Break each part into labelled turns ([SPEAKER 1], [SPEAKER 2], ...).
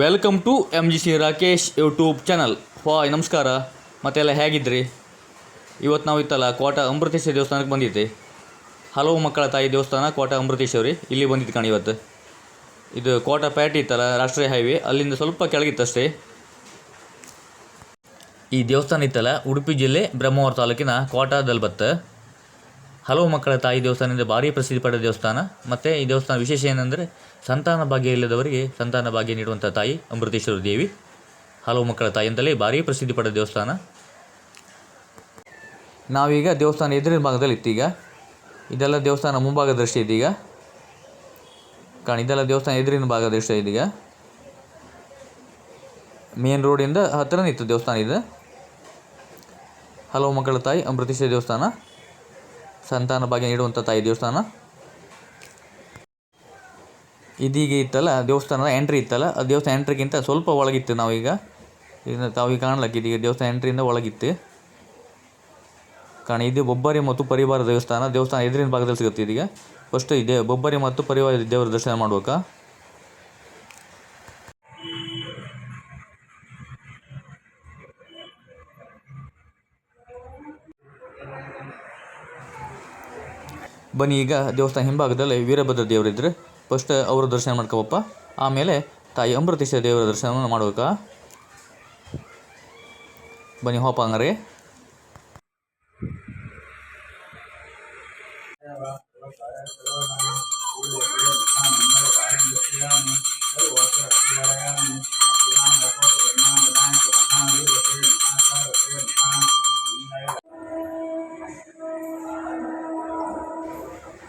[SPEAKER 1] Welcome to M G C Rakesh YouTube channel Y ನಮಸ್ಕಾರ. ಮತ್ತೆಲ್ಲ ಹೇಗಿದ್ರಿ? ಇವತ್ತು ನಾವು ಇತ್ತಲ್ಲ ಕೋಟ ಅಮೃತೇಶ್ವರಿ ದೇವಸ್ಥಾನಕ್ಕೆ ಬಂದಿದ್ದೆ. ಹಲವು ಮಕ್ಕಳ ತಾಯಿ ದೇವಸ್ಥಾನ ಕೋಟ ಅಮೃತೇಶ್ವರಿ ಇಲ್ಲಿ ಬಂದಿದ್ದು ಕಾಣಿ ಇವತ್ತು. ಇದು ಕೋಟ ಪ್ಯಾಟಿ ಇತ್ತಲ್ಲ, ರಾಷ್ಟ್ರೀಯ ಹೈವೇ. ಅಲ್ಲಿಂದ ಸ್ವಲ್ಪ ಕೆಳಗಿತ್ತಷ್ಟೇ. ಈ ದೇವಸ್ಥಾನ ಇತ್ತಲ್ಲ, ಉಡುಪಿ ಜಿಲ್ಲೆ ಬ್ರಹ್ಮಾವರ ತಾಲೂಕಿನ ಕೋಟದಲ್ಲಿ ಬತ್ತ ಹಲವು ಮಕ್ಕಳ ತಾಯಿ ದೇವಸ್ಥಾನದಿಂದ ಭಾರಿ ಪ್ರಸಿದ್ಧಿ ಪಡೆದ ದೇವಸ್ಥಾನ. ಮತ್ತು ಈ ದೇವಸ್ಥಾನ ವಿಶೇಷ ಏನೆಂದರೆ ಸಂತಾನ ಭಾಗ್ಯ ಇಲ್ಲದವರಿಗೆ ಸಂತಾನ ಭಾಗ್ಯ ನೀಡುವಂಥ ತಾಯಿ ಅಮೃತೇಶ್ವರ ದೇವಿ. ಹಲವು ಮಕ್ಕಳ ತಾಯಿ ಅಂತಲೇ ಭಾರಿ ಪ್ರಸಿದ್ಧಿ ಪಡೆದ ದೇವಸ್ಥಾನ. ನಾವೀಗ ದೇವಸ್ಥಾನ ಎದುರಿನ ಭಾಗದಲ್ಲಿ ಇತ್ತೀಗ. ಇದೆಲ್ಲ ದೇವಸ್ಥಾನ ಮುಂಭಾಗ ದೃಶ್ಯ ಇದೀಗ. ಕಾಣಿ, ಇದೆಲ್ಲ ದೇವಸ್ಥಾನ ಎದುರಿನ ಭಾಗ ದೃಶ್ಯ ಇದೀಗ. ಮೇನ್ ರೋಡಿಂದ ಹತ್ತಿರನೇ ಇತ್ತು ದೇವಸ್ಥಾನ ಇದೆ. ಹಲವು ಮಕ್ಕಳ ತಾಯಿ ಅಮೃತೇಶ್ವರ ದೇವಸ್ಥಾನ. ಸಂತಾನ ಭಾಗ್ಯ ನೀಡುವಂಥ ತಾಯಿ ದೇವಸ್ಥಾನ. ಇದೀಗ ಇತ್ತಲ್ಲ, ದೇವಸ್ಥಾನದ ಎಂಟ್ರಿ ಇತ್ತಲ್ಲ, ಆ ದೇವಸ್ಥಾನ ಎಂಟ್ರಿಗಿಂತ ಸ್ವಲ್ಪ ಒಳಗಿತ್ತು ನಾವೀಗ. ಇದನ್ನು ತಾವೀಗ ಕಾಣಲಕ್ಕೆ ಇದೀಗ ದೇವಸ್ಥಾನ ಎಂಟ್ರಿಯಿಂದ ಒಳಗಿತ್ತು. ಕಾರಣ ಇದು ಬೊಬ್ಬರಿ ಮತ್ತು ಪರಿವಾರ ದೇವಸ್ಥಾನ ದೇವಸ್ಥಾನ ಎದುರಿನ ಭಾಗದಲ್ಲಿ ಸಿಗುತ್ತೆ ಇದೀಗ. ಫಸ್ಟ್ ಇದೆ ಬೊಬ್ಬರಿ ಮತ್ತು ಪರಿವಾರ ದೇವರ ದರ್ಶನ ಮಾಡ್ಬೇಕಾ? ಬನ್ನಿ, ಈಗ ದೇವಸ್ಥಾನ ಹಿಂಭಾಗದಲ್ಲಿ ವೀರಭದ್ರ ದೇವರಿದ್ದರೆ ಫಸ್ಟ್ ಅವರ ದರ್ಶನ ಮಾಡ್ಕೋಪ್ಪ. ಆಮೇಲೆ ತಾಯಿ ಅಮೃತೇಶ್ವರ ದೇವರ ದರ್ಶನವನ್ನು ಮಾಡ್ಬೇಕಾ ಬನ್ನಿ, ಹೋಪ ಹಂಗಾರೆ.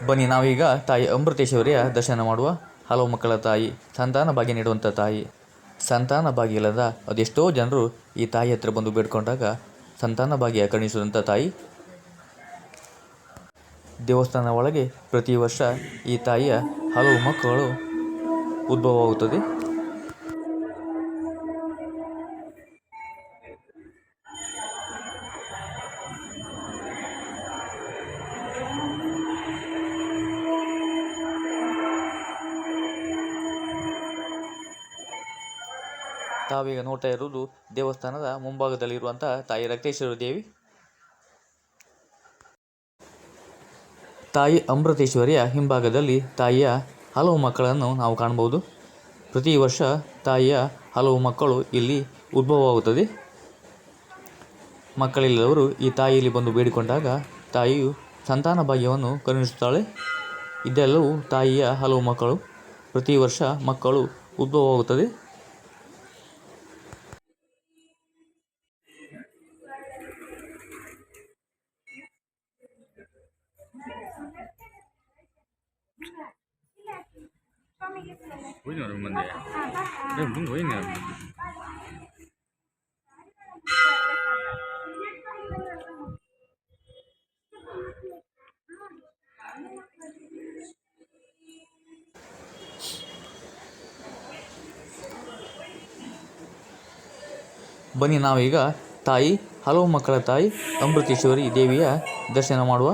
[SPEAKER 1] ಬನ್ನಿ, ನಾವೀಗ ತಾಯಿ ಅಮೃತೇಶ್ವರಿಯ ದರ್ಶನ ಮಾಡುವ ಹಲವು ಮಕ್ಕಳ ತಾಯಿ, ಸಂತಾನ ಭಾಗ್ಯ ನೀಡುವಂಥ ತಾಯಿ, ಸಂತಾನ ಭಾಗ್ಯ ಇಲ್ಲದ ಅದೆಷ್ಟೋ ಜನರು ಈ ತಾಯಿ ಹತ್ರ ಬಂದು ಬೇಡ್ಕೊಂಡಾಗ ಸಂತಾನ ಭಾಗ್ಯ ಕರುಣಿಸಿದಂಥ ತಾಯಿ. ದೇವಸ್ಥಾನ ಒಳಗೆ ಪ್ರತಿ ವರ್ಷ ಈ ತಾಯಿಯ ಹಲವು ಮಕ್ಕಳು ಉದ್ಭವವಾಗುತ್ತದೆ. ತಾವೀಗ ನೋಡ್ತಾ ಇರುವುದು ದೇವಸ್ಥಾನದ ಮುಂಭಾಗದಲ್ಲಿರುವಂಥ ತಾಯಿ ರಕ್ತೇಶ್ವರ ದೇವಿ. ತಾಯಿ ಅಮೃತೇಶ್ವರಿಯ ಹಿಂಭಾಗದಲ್ಲಿ ತಾಯಿಯ ಹಲವು ಮಕ್ಕಳನ್ನು ನಾವು ಕಾಣಬಹುದು. ಪ್ರತಿ ವರ್ಷ ತಾಯಿಯ ಹಲವು ಮಕ್ಕಳು ಇಲ್ಲಿ ಉದ್ಭವವಾಗುತ್ತದೆ. ಮಕ್ಕಳಿಲ್ಲದವರು ಈ ತಾಯಿಯಲ್ಲಿ ಬಂದು ಬೇಡಿಕೊಂಡಾಗ ತಾಯಿಯು ಸಂತಾನ ಭಾಗ್ಯವನ್ನು ಕರುಣಿಸುತ್ತಾಳೆ. ಇದೆಲ್ಲವೂ ತಾಯಿಯ ಹಲವು ಮಕ್ಕಳು. ಪ್ರತಿ ವರ್ಷ ಮಕ್ಕಳು ಉದ್ಭವವಾಗುತ್ತದೆ. ಬನ್ನಿ ನಾವೀಗ ತಾಯಿ ಹಲವು ಮಕ್ಕಳ ತಾಯಿ ಅಮೃತೇಶ್ವರಿ ದೇವಿಯ ದರ್ಶನ ಮಾಡುವ.